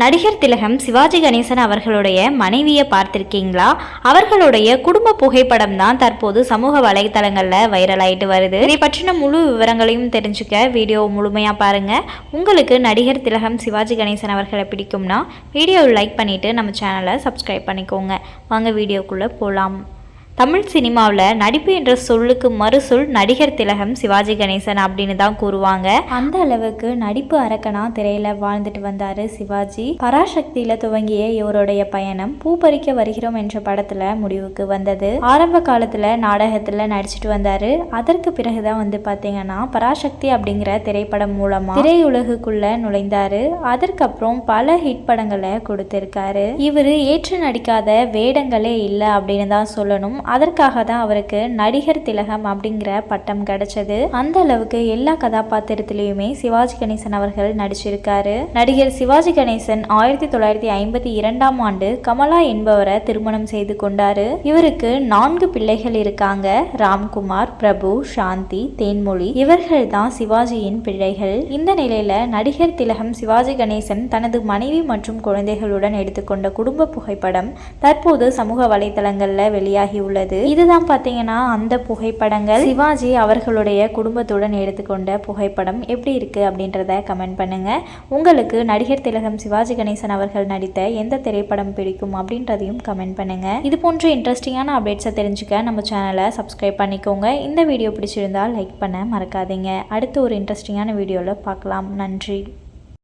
நடிகர் திலகம் சிவாஜி கணேசன் அவர்களுடைய மனைவியை பார்த்திருக்கீங்களா? அவர்களுடைய குடும்ப புகைப்படம் தான் தற்போது சமூக வலைத்தளங்களில் வைரல் ஆயிட்டு வருது. இதை பற்றின முழு விவரங்களையும் தெரிஞ்சுக்க வீடியோ முழுமையாக பாருங்க. உங்களுக்கு நடிகர் திலகம் சிவாஜி கணேசன் அவர்களை பிடிக்கும்னா வீடியோவை லைக் பண்ணிட்டு நம்ம சேனலை சப்ஸ்கிரைப் பண்ணிக்கோங்க. வாங்க வீடியோக்குள்ளே போகலாம் தமிழ் சினிமாவில் நடிப்பு என்ற சொல்லுக்கு மறுசொல் நடிகர் திலகம் சிவாஜி கணேசன் அப்படின்னு தான் கூறுவாங்க. அந்த அளவுக்கு நடிப்பு அரக்கனா திரையில வாழ்ந்துட்டு வந்தார் சிவாஜி. பராசக்தியில துவங்கிய இவருடைய பயணம் பூ பறிக்க வருகிறோம் என்ற படத்துல முடிவுக்கு வந்தது. ஆரம்ப காலத்துல நாடகத்துல நடிச்சிட்டு வந்தாரு. அதற்கு பிறகுதான் வந்து பாத்தீங்கன்னா பராசக்தி அப்படிங்கிற திரைப்படம் மூலமா திரையுலகுக்குள்ள நுழைந்தாரு. அதற்கப்புறம் பல ஹிட் படங்களை கொடுத்திருக்காரு. இவரு ஏற்று நடிக்காத வேடங்களே இல்லை அப்படின்னு தான் சொல்லணும். அதற்காக தான் அவருக்கு நடிகர் திலகம் அப்படிங்கிற பட்டம் கிடைச்சது. அந்த அளவுக்கு எல்லா கதாபாத்திரத்திலையுமே சிவாஜி கணேசன் அவர்கள் நடிச்சிருக்காரு. நடிகர் சிவாஜி கணேசன் ஆயிரத்தி தொள்ளாயிரத்தி ஐம்பத்தி இரண்டாம் ஆண்டு கமலா என்பவரை திருமணம் செய்து கொண்டாரு. இவருக்கு நான்கு பிள்ளைகள் இருக்காங்க. ராம்குமார் பிரபு சாந்தி தேன்மொழி. இவர்கள் தான் சிவாஜியின் பிள்ளைகள். இந்த நிலையில நடிகர் திலகம் சிவாஜி கணேசன் தனது மனைவி மற்றும் குழந்தைகளுடன் எடுத்துக்கொண்ட குடும்ப புகைப்படம் தற்போது சமூக வலைதளங்கள்ல வெளியாகி உள்ளது. இதுதான் பார்த்தீங்கன்னா அந்த புகைப்படங்கள். சிவாஜி அவர்களுடைய குடும்பத்துடன் எடுத்துக்கொண்ட புகைப்படம். எப்படி இருக்கு அப்படின்றத கமெண்ட் பண்ணுங்க. உங்களுக்கு நடிகர் திலகம் சிவாஜி கணேசன் அவர்கள் நடித்த எந்த திரைப்படம் பிடிக்கும் அப்படின்றதையும் கமெண்ட் பண்ணுங்க. இது போன்ற இன்ட்ரெஸ்டிங்கான அப்டேட்ஸை தெரிஞ்சுக்க நம்ம சேனலை சப்ஸ்கிரைப் பண்ணிக்கோங்க. இந்த வீடியோ பிடிச்சிருந்தா லைக் பண்ண மறக்காதீங்க. அடுத்து ஒரு இன்ட்ரெஸ்டிங்கான வீடியோவில் பார்க்கலாம். நன்றி.